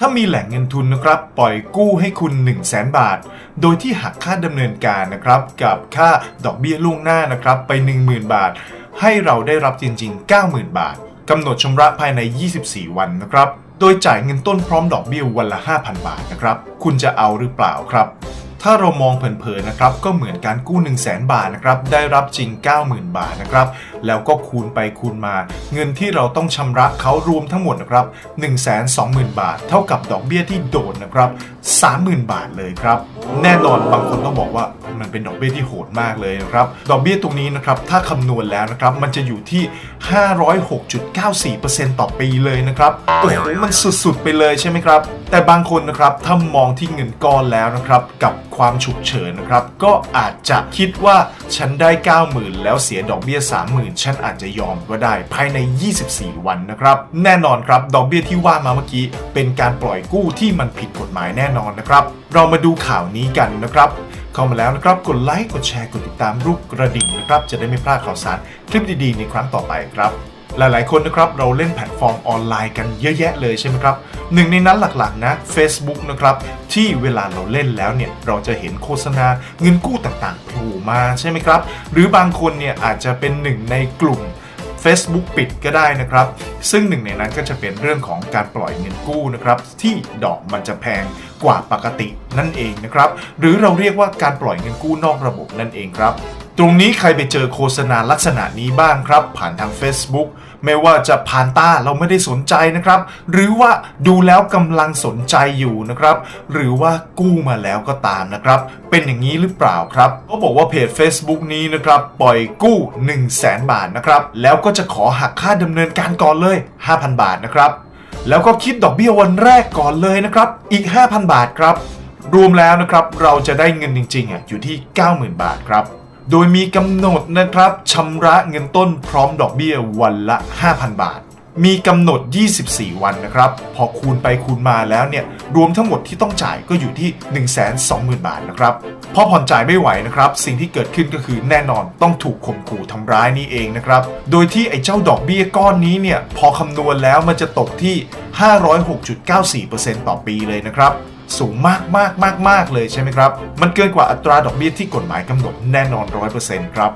ถ้ามีแหล่งเงินทุนนะครับ ปล่อยกู้ให้คุณ 1 0 0 0 0แบาท โดยที่หักค่าดำเนินการนะครับ กับค่าดอกเบี้ยล่วงหน้านะครับ ไป 10,000 บาท ให้เราได้รับจริง ๆ 90,000 บาทกำหนดชำระภายใน 24 วันนะครับ โดยจ่ายเงินต้นพร้อมดอกเบี้ยวันละ 5,000 บาทนะครับ คุณจะเอาหรือเปล่าครับ ถ้าเรามองเผินๆนะครับก็เหมือนการกู้ 1 0 0 0 0แบาทนะครับได้รับจริง 90,000 บาทนะครับแล้วก็คูณไปคูณมา เงินที่เราต้องชำระเขารวมทั้งหมดนะครับ120,000 บาท เท่ากับดอกเบี้ยที่โดนนะครับ30,000 บาทเลยครับแน่นอนบางคนต้องบอกว่า มันเป็นดอกเบี้ยที่โหดมากเลยนะครับ ดอกเบี้ยตรงนี้นะครับ ถ้าคำนวณแล้วนะครับ มันจะอยู่ที่ 506.94%ต่อปีเลยนะครับ โอ้โห มันสุดๆ ไปเลยใช่ไหมครับ แต่บางคนนะครับ ถ้ามองที่เงินก้อนแล้วนะครับ กับความฉุกเฉินนะครับ ก็อาจจะคิดว่าฉันได้ 90,000 แล้วเสียดอกเบี้ย 30,000 ฉันอาจจะยอมก็ได้ภายใน 24 วันนะครับ แน่นอนครับ ดอกเบี้ยที่ว่ามาเมื่อกี้ เป็นการปล่อยกู้ที่มันผิดกฎหมายแน่นอนนะครับ เรามาดูข่าวนี้กันนะครับ เข้ามาแล้วนะครับ กดไลค์ กดแชร์ กดติดตามรูปกระดิ่งนะครับ จะได้ไม่พลาดข่าวสารคลิปดีๆ ในครั้งต่อไปครับ หลายๆคนนะครับ เราเล่นแพลตฟอร์มออนไลน์กันเยอะแยะเลยใช่ไหมครับ หนึ่งในนั้นหลักๆนะ Facebook นะครับ ที่เวลาเราเล่นแล้วเนี่ย เราจะเห็นโฆษณาเงินกู้ต่างๆโผล่มาใช่ไหมครับ หรือบางคนเนี่ยอาจจะเป็นหนึ่งในกลุ่ม Facebook ปิดก็ได้นะครับ ซึ่งหนึ่งในนั้นก็จะเป็นเรื่องของการปล่อยเงินกู้นะครับ ที่ดอกมันจะแพงกว่าปกตินั่นเองนะครับ หรือเราเรียกว่าการปล่อยเงินกู้นอกระบบนั่นเองครับ ตรงนี้ใครไปเจอโฆษณาลักษณะนี้บ้างครับ ผ่านทาง Facebook ไม่ว่าจะผ่านตาเราไม่ได้สนใจนะครับ หรือว่าดูแล้วกำลังสนใจอยู่นะครับ หรือว่ากู้มาแล้วก็ตามนะครับ เป็นอย่างนี้หรือเปล่าครับเขาบอกว่าเพจ Facebook นี้นะครับปล่อยกู้ 1 0 0 0 0แบาทนะครับ แล้วก็จะขอหักค่าดำเนินการก่อนเลย 5,000 บาทนะครับ แล้วก็คิดดอกเบี้ยวันแรกก่อนเลยนะครับ อีก 5,000 บาทครับ รวมแล้วนะครับเราจะได้เงินจริงๆอะอยู่ที่ 90,000 บาทครับ โดยมีกำหนดนะครับชำระเงินต้นพร้อมดอกเบี้ยวันละ 5,000 บาท มีกำหนด 24 วันนะครับ พอคูณไปคูณมาแล้วเนี่ย รวมทั้งหมดที่ต้องจ่ายก็อยู่ที่ 120,000 บาทนะครับ พอผ่อนจ่ายไม่ไหวนะครับ สิ่งที่เกิดขึ้นก็คือแน่นอนต้องถูกข่มขู่ทำร้ายนี่เองนะครับ โดยที่ไอ้เจ้าดอกเบี้ยก้อนนี้เนี่ย พอคำนวณแล้วมันจะตกที่ 506.94%ต่อปีเลยนะครับ สูงมากมากมากมากเลยใช่ไหมครับ มันเกินกว่าอัตราดอกเบี้ยที่กฎหมายกำหนดแน่นอน 100%ครับ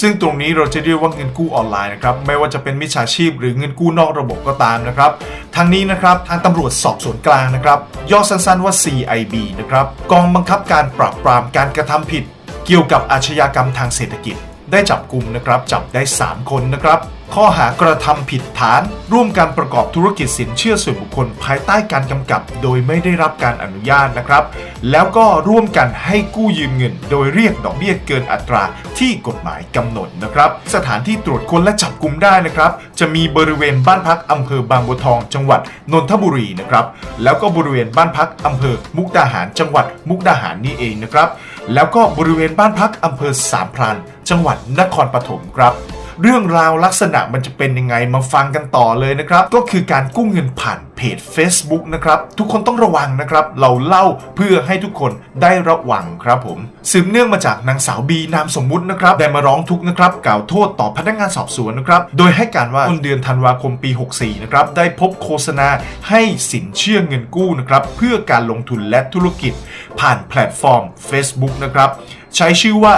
ซึ่งตรงนี้เราจะเรียกว่าเงินกู้ออนไลน์นะครับ ไม่ว่าจะเป็นมิจฉาชีพ หรือเงินกู้นอกระบบก็ตามนะครับ ทางนี้นะครับทางตำรวจสอบสวนกลางนะครับย่อสั้นๆว่า CIB นะครับกองบังคับการปราบปรามการกระทำผิด เกี่ยวกับอาชญากรรมทางเศรษฐกิจ ได้จับกลุ่มนะครับจับได้ 3 คนนะครับ ข้อหากระทำผิดฐาน ร่วมการประกอบธุรกิจสินเชื่อส่วนบุคคลภายใต้การกำกับ โดยไม่ได้รับการอนุญาตนะครับ แล้วก็ร่วมกันให้กู้ยืมเงิน โดยเรียกดอกเบี้ยเกินอัตราที่กฎหมายกำหนดนะครับ สถานที่ตรวจค้นและจับกลุ่มได้นะครับ จะมีบริเวณบ้านพักอำเภอบางบัวทอง จังหวัดนนทบุรีนะครับ แล้วก็บริเวณบ้านพักอำเภอมุกดาหาร จังหวัดมุกดาหารนี่เองนะครับ แล้วก็บริเวณบ้านพักอำเภอสามพรานจังหวัดนครปฐมครับ เรื่องราวลักษณะมันจะเป็นยังไงมาฟังกันต่อเลยนะครับ ก็คือการกู้เงินผ่านเพจ Facebook นะครับทุกคนต้องระวังนะครับ เราเล่าเพื่อให้ทุกคนได้ระวังครับผมสืบเนื่องมาจากนางสาวบีนามสมมุตินะครับได้มาร้องทุกข์นะครับกล่าวโทษต่อพนักงานสอบสวนนะครับโดยให้การว่าต้นเดือนธันวาคมปี 64 นะครับได้พบโฆษณาให้สินเชื่อเงินกู้นะครับเพื่อการลงทุนและธุรกิจ ผ่านแพลตฟอร์ม Facebook นะครับใช้ชื่อว่า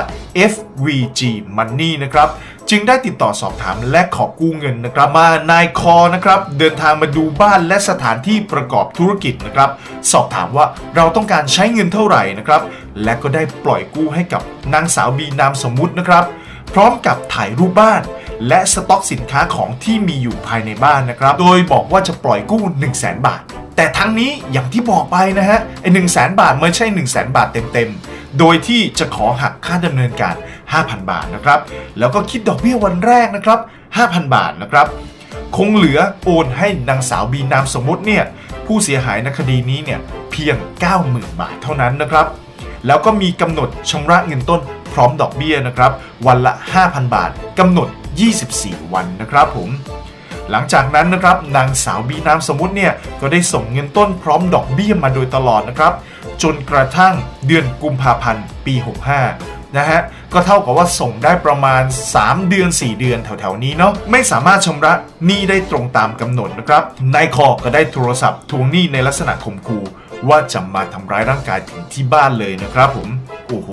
FVG Money นะครับ จึงได้ติดต่อสอบถามและขอกู้เงินนะครับมานายคอนะครับเดินทางมาดูบ้านและสถานที่ประกอบธุรกิจนะครับสอบถามว่าเราต้องการใช้เงินเท่าไหร่นะครับและก็ได้ปล่อยกู้ให้กับนางสาวบีนามสมมุตินะครับ พร้อมกับถ่ายรูปบ้าน และสต็อกสินค้าของที่มีอยู่ภายในบ้านนะครับ โดยบอกว่าจะปล่อยกู้ 1 0 0 0 0แบาท แต่ทั้งนี้อย่างที่บอกไปนะฮะไอ้หนึ่งแสนบาทไม่ใช่ 1 0 0 0 0แบาทเต็มๆ โดยที่จะขอหักค่าดำเนินการ 5,000 บาทนะครับ แล้วก็คิดดอกเบี้ยวันแรกนะครับ 5,000 บาทนะครับ คงเหลือโอนให้นางสาวบีนามสมมติเนี่ยผู้เสียหายในคดีนี้เนี่ยเพียง 90,000 บาทเท่านั้นนะครับ แล้วก็มีกำหนดชำระเงินต้นพร้อมดอกเบี้ยนะครับ วันละ 5,000 บาทกำหนด 24 วันนะครับผม หลังจากนั้นนะครับนางสาวบีนามสมมุติเนี่ยก็ได้ส่งเงินต้นพร้อมดอกเบี้ยมาโดยตลอดนะครับจนกระทั่งเดือนกุมภาพันธ์ปี 65 นะฮะ ก็เท่ากับว่าส่งได้ประมาณ 3 เดือน 4 เดือนแถวๆนี้เนาะไม่สามารถชำระหนี้ได้ตรงตามกำหนดนะครับนายคอก็ได้โทรศัพท์ทวงหนี้ในลักษณะข่มขู่ว่าจะมาทำร้ายร่างกายถึงที่บ้านเลยนะครับผม โอ้โห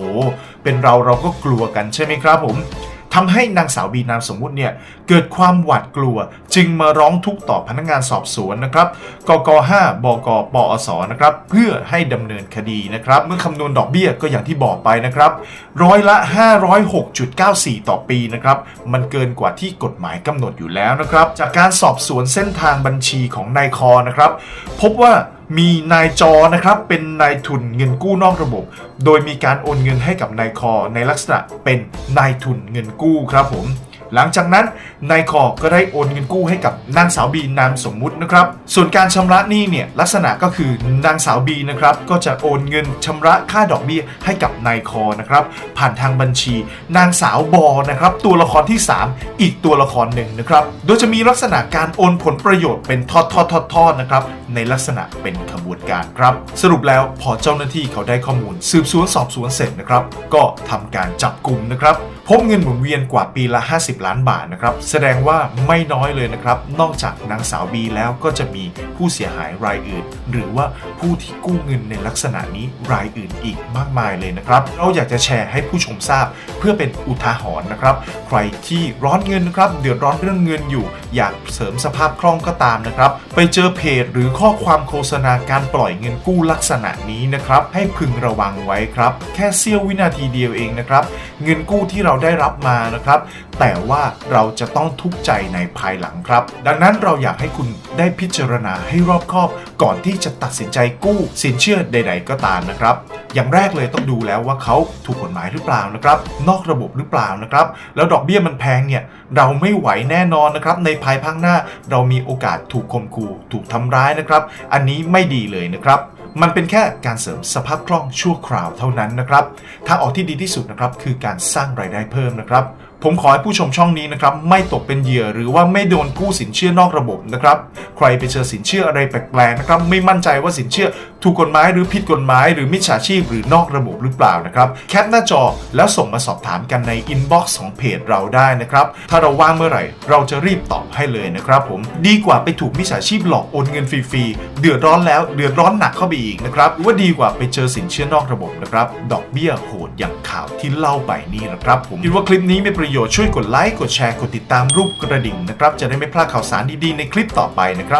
เป็นเราเราก็กลัวกันใช่ไหมครับผม ทำให้นางสาวบีนามสมมุติเนี่ยเกิดความหวาดกลัว จึงมาร้องทุกข์ต่อพนักงานสอบสวนนะครับกก5บกปอสนะครับเพื่อให้ดำเนินคดีนะครับ เมื่อคำนวณดอกเบี้ยก็อย่างที่บอกไปนะครับร้อยละ 506.94 ต่อปีนะครับมันเกินกว่าที่กฎหมายกำหนดอยู่แล้วนะครับ จากการสอบสวนเส้นทางบัญชีของนายคอนะครับ พบว่า มีนายจอนะครับเป็นนายทุนเงินกู้นอกระบบ โดยมีการโอนเงินให้กับนายคอในลักษณะเป็นนายทุนเงินกู้ครับผม หลังจากนั้นนายคอก็ได้โอนเงินกู้ให้กับนางสาวบีนามสมมุตินะครับ ส่วนการชำระหนี้เนี่ยลักษณะก็คือนางสาวบีนะครับก็จะโอนเงินชำระค่าดอกเบี้ยให้กับนายคอนะครับผ่านทางบัญชี นางสาวบอนะครับตัวละครที่ 3 อีกตัวละครหนึ่งนะครับโดยจะมีลักษณะการโอนผลประโยชน์เป็นทอดทอดทอดทอดนะครับในลักษณะเป็นขบวนการครับ สรุปแล้วพอเจ้าหน้าที่เขาได้ข้อมูล สืบสวนสอบสวนเสร็จนะครับก็ทำการจับกลุ่มนะครับพบเงินหมุนเวียนกว่าปีละ 50ล้านบาทนะครับ แสดงว่าไม่น้อยเลยนะครับ นอกจากนางสาวบีแล้วก็จะมีผู้เสียหายรายอื่น หรือว่าผู้ที่กู้เงินในลักษณะนี้รายอื่นอีกมากมายเลยนะครับ เราอยากจะแชร์ให้ผู้ชมทราบ เพื่อเป็นอุทาหรณ์นะครับ ใครที่ร้อนเงินนะครับเดือดร้อนเรื่องเงินอยู่ อยากเสริมสภาพคล่องก็ตามนะครับ ไปเจอเพจหรือข้อความโฆษณาการปล่อยเงินกู้ลักษณะนี้นะครับ ให้พึงระวังไว้ครับ แค่เสี้ยววินาทีเดียวเองนะครับ เงินกู้ที่เราได้รับมานะครับ แต่ว่าเราจะต้องทุกข์ใจในภายหลังครับ ดังนั้นเราอยากให้คุณได้พิจารณาให้รอบคอบ ก่อนที่จะตัดสินใจกู้สินเชื่อใด ๆ ก็ตามนะครับ อย่างแรกเลยต้องดูแล้วว่าเขาถูกกฎหมายหรือเปล่านะครับ นอกระบบหรือเปล่านะครับ แล้วดอกเบี้ยมันแพงเนี่ยเราไม่ไหวแน่นอนนะครับ ในภายภาคหน้าเรามีโอกาสถูกข่มขู่ถูกทำร้ายนะครับ อันนี้ไม่ดีเลยนะครับ มันเป็นแค่การเสริมสภาพคล่องชั่วคราวเท่านั้นนะครับ ทางออกที่ดีที่สุดนะครับคือการสร้างรายได้เพิ่มนะครับ ผมขอให้ผู้ชมช่องนี้นะครับไม่ตกเป็นเหยื่อหรือว่าไม่โดนกู้สินเชื่อนอกระบบนะครับ ใครไปเจอสินเชื่ออะไรแปลกๆนะครับไม่มั่นใจว่าสินเชื่อถูกกฎหมายหรือผิดกฎหมายหรือมิจฉาชีพหรือนอกระบบหรือเปล่านะครับแคปหน้าจอแล้วส่งมาสอบถามกันในอินบ็อกซ์ของเพจเราได้นะครับ ถ้าเราว่างเมื่อไหร่ เราจะรีบตอบให้เลยนะครับผมดีกว่าไปถูกมิจฉาชีพหลอกโอนเงินฟรีๆเดือดร้อนแล้วเดือดร้อนหนักเข้าไปอีกนะครับว่าดีกว่าไปเจอสินเชื่อนอกระบบนะครับดอกเบี้ยโหดอย่างข่าวที่เล่าไปนี่นะครับผมคิดว่าคลิปนี้มีประโยชน์ช่วยกดไลค์กดแชร์กดติดตามรูปกระดิ่งนะครับจะได้ไม่พลาดข่าวสารดีๆในคลิปต่อไปนะครับ